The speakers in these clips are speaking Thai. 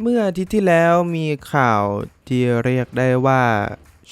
เมื่ออาทิตย์ที่แล้วมีข่าวที่เรียกได้ว่า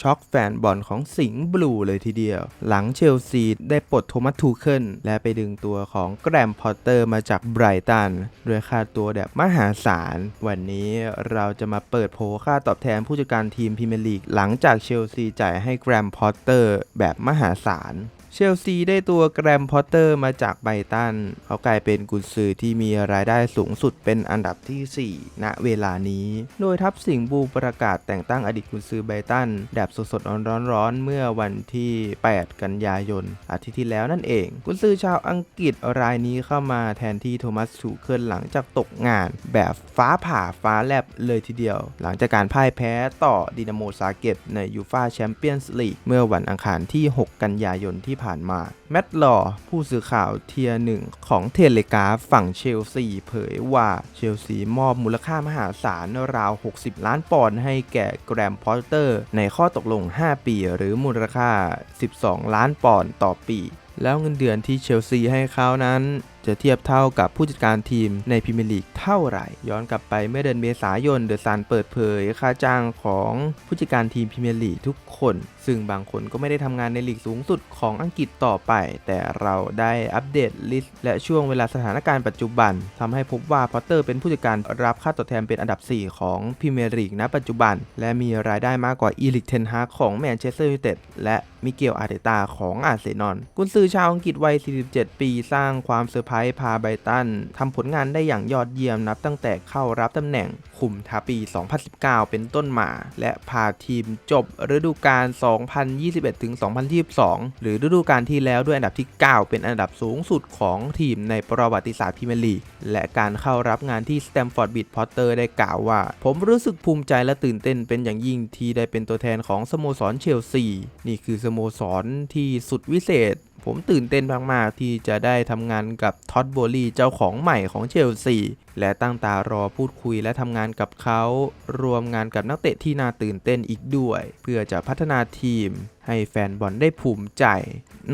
ช็อกแฟนบอลของสิงห์บลูเลยทีเดียว หลังเชลซีได้ปลดโทมัสทูเคิลและไปดึงตัวของแกรมพอตเตอร์มาจากไบรตันด้วยค่าตัวแบบมหาศาล วันนี้เราจะมาเปิดโผค่าตอบแทนผู้จัดการทีมพรีเมียร์ลีก หลังจากเชลซีจ่ายให้แกรมพอตเตอร์แบบมหาศาล เชลซีได้ตัวแกรมพอตเตอร์มาจากไบตัน เขากลายเป็นกุนซือที่มีรายได้สูงสุดเป็นอันดับทีสี่ 4 ณ เวลานี้ โดยทัพสิงห์บูประกาศแต่งตั้งอดีตกุนซือไบตันแบบสดๆร้อนๆเมื่อวันที่ 8 กันยายน อาทิตย์ที่แล้วนั่นเอง กุนซือชาวอังกฤษรายนี้เข้ามาแทนที่โทมัสชูเคิลหลังจากตกงานแบบฟ้าผ่าฟ้าแลบเลยทีเดียว หลังจากการพ่ายแพ้ต่อดินาโมซาเกตในยูฟาแชมเปี้ยนส์ลีกเมื่อวันอังคารที่ 6 กันยายนที่ผ่านมา แมตต์ลอผู้สื่อข่าวเทียหนึ่งของเทเลกราฟฝั่งเชลซีเผยว่าเชลซีมอบมูลค่ามหาศาลราว 60 ล้านปอนด์ให้แก่แกรมพอตเตอร์ ในข้อตกลง 5 ปี หรือมูลค่า 12 ล้านปอนด์ต่อปี แล้วเงินเดือนที่เชลซีให้เขานั้น จะเทียบเท่ากับผู้จัดการทีมในพรีเมียร์ลีกเท่าไหร่ ย้อนกลับไปเมื่อเดือนเมษายนเดอะซันเปิดเผยค่าจ้างของผู้จัดการทีมพรีเมียร์ลีกทุกคน ซึ่งบางคนก็ไม่ได้ทำงานในลีกสูงสุดของอังกฤษต่อไป แต่เราได้อัปเดตลิสต์และช่วงเวลาสถานการณ์ปัจจุบันทำให้พบว่าพอตเตอร์เป็นผู้จัดการรับค่าตอบแทนเป็นอันดับ 4 ของพรีเมียร์ลีกณปัจจุบัน และมีรายได้มากกว่าอีลิกเทนฮาของแมนเชสเตอร์ยูไนเต็ดและมิเกลอาร์เตตาของอาร์เซนอลกุนซือชาวอังกฤษวัย 47 ปีสร้างความเซอร์ไพรส์พาไบตันทำผลงานได้อย่างยอดเยี่ยมนับตั้งแต่เข้ารับตำแหน่งคุมทัพปี 2019 เป็นต้นมา และพาทีมจบฤดูกาล 2021-2022 หรือฤดูกาลที่แล้วด้วยอันดับที่ 9 เป็นอันดับสูงสุดของทีมในประวัติศาสตร์พรีเมียร์ลีกและการเข้ารับงานที่สแตมฟอร์ดบิดพอตเตอร์ได้กล่าวว่า ผมรู้สึกภูมิใจและตื่นเต้นเป็นอย่างยิ่งที่ได้เป็นตัวแทนของสโมสรเชลซีนี่คือสโมสรที่สุดวิเศษ ผมตื่นเต้นมากๆ ที่จะได้ทำงานกับท็อดโบลีเจ้าของใหม่ของเชลซีและตั้งตารอพูดคุยและทำงานกับเขา รวมงานกับนักเตะที่น่าตื่นเต้นอีกด้วย เพื่อจะพัฒนาทีม ให้แฟนบอลได้ภูมิใจ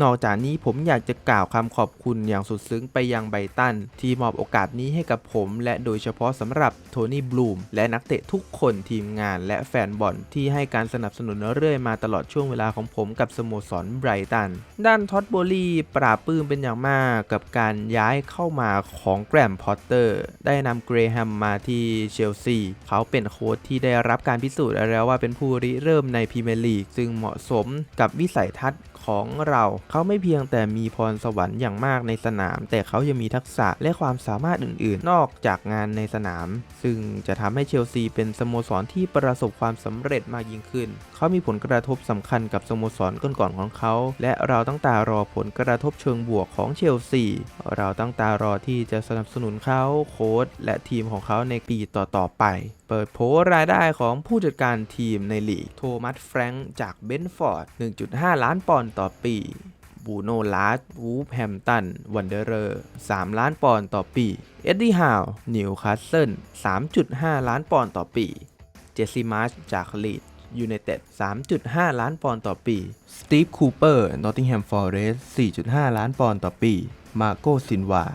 นอกจากนี้ผมอยากจะกล่าวคำขอบคุณอย่างสุดซึ้งไปยังไบรตัน ที่มอบโอกาสนี้ให้กับผม และโดยเฉพาะสำหรับโทนี่บลูม และนักเตะทุกคนทีมงาน และแฟนบอลที่ให้การสนับสนุนเรื่อยมาตลอดช่วงเวลาของผมกับสโมสรไบรตัน ด้านท็อดโบลีปราบปื้มเป็นอย่างมากกับการย้ายเข้ามาของแกรมพอตเตอร์ได้นำเกรแฮมมาที่เชลซีเขาเป็นโค้ชที่ได้รับการพิสูจน์แล้วว่าเป็นผู้ริเริ่มในพรีเมียร์ลีกซึ่งเหมาะสมกับวิสัยทัศน์ของเราเขาไม่เพียงแต่มีพรสวรรค์อย่างมากในสนาม แต่เขายังมีทักษะและความสามารถอื่น ๆ นอกจากงานในสนาม ซึ่งจะทำให้เชลซีเป็นสโมสรที่ประสบความสำเร็จมากยิ่งขึ้น เขามีผลกระทบสำคัญกับสโมสรก่อนๆของเขา และเราตั้งตารอผลกระทบเชิงบวกของเชลซี เราตั้งตารอที่จะสนับสนุนเขาโค้ชและทีมของเขาในปีต่อๆไปเปิดโผรายได้ของผู้จัดการทีมในลีก โทมัสแฟรงค์จากเบนฟอร์ด1.5 ล้านปอนด์ต่อปีบูโนลาร์วูฟแฮมตัน วันเดอร์3ล้านปอนด์ต่อปี เอ็ดดี้ฮาว นิวคาสเซิล 3.5 ล้านปอนด์ต่อปี เจสซี่มาร์ช จากลีดยูไนเต็ด 3.5 ล้านปอนด์ต่อปี สตีฟ คูเปอร์ นอตติงแฮม ฟอร์เรสต์4.5 ล้านปอนด์ต่อปี มาโกซินวา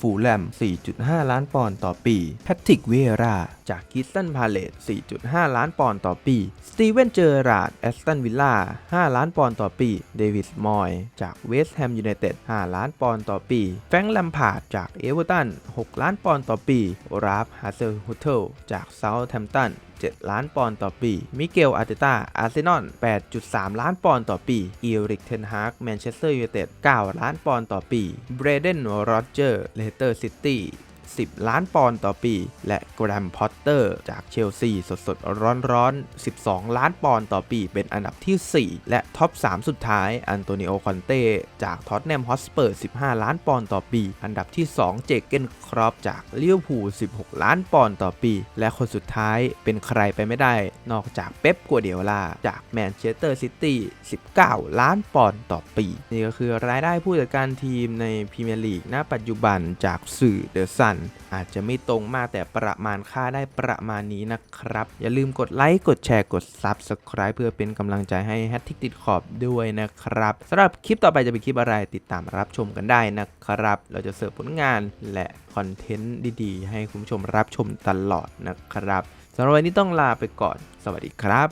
ฟูลแลม 4.5 ล้านปอนด์ต่อปี แพทริกเวราจากคิสตันพาเลต4.5 ล้านปอนด์ต่อปี สตีเวนเจอราร์ดแอสตันวิลล่า 5 ล้านปอนด์ต่อปี เดวิส มอย จากเวสต์แฮมยูไนเต็ด 5 ล้านปอนด์ต่อปี แฟรงค์แลมพาร์ดจากเอเวอร์ตัน 6 ล้านปอนด์ต่อปี ราฟฮาเซอร์ฮุตเทลจากเซาท์แฮมป์ตัน 7 ล้านปอนด์ต่อปี มิเกลอาร์เตต้า อาร์เซนอล 8.3 ล้านปอนด์ต่อปี อีริก เทนฮาก แมนเชสเตอร์ยูไนเต็ด 9 ล้านปอนด์ต่อปี เบรเดนโรเจอร์ เลสเตอร์ซิตี้ 10 ล้านปอนด์ต่อปี และแกรมพอตเตอร์จากเชลซีสดสดร้อนร้อนๆ 12 ล้านปอนด์ต่อปี เป็นอันดับที่ 4 และท็อป 3 สุดท้าย อันโตนิโอคอนเต้จากท็อตแนมฮอสเปอร์ 15 ล้านปอนด์ต่อปี อันดับที่ 2 เจเกนครอปจากลิเวอร์พูล16 ล้านปอนด์ต่อปี และคนสุดท้ายเป็นใครไปไม่ได้ นอกจากเป๊ปกัวเดียลาจากแมนเชสเตอร์ซิตี้ 19 ล้านปอนด์ต่อปี นี่ก็คือรายได้ผู้จัดการทีมในพรีเมียร์ลีกณปัจจุบันจากสื่อเดอะซันอาจจะไม่ตรงมากแต่ประมาณค่าได้ประมาณนี้นะครับ อย่าลืมกดไลค์กดแชร์กด Subscribe เพื่อเป็นกำลังใจให้แฮตทิกติดขอบด้วยนะครับสำหรับคลิปต่อไปจะเป็นคลิปอะไรติดตามรับชมกันได้นะครับ เราจะเสิร์ฟผลงานและคอนเทนต์ดีๆ ให้คุณผู้ชมรับชมตลอดนะครับสำหรับวันนี้ต้องลาไปก่อน สวัสดีครับ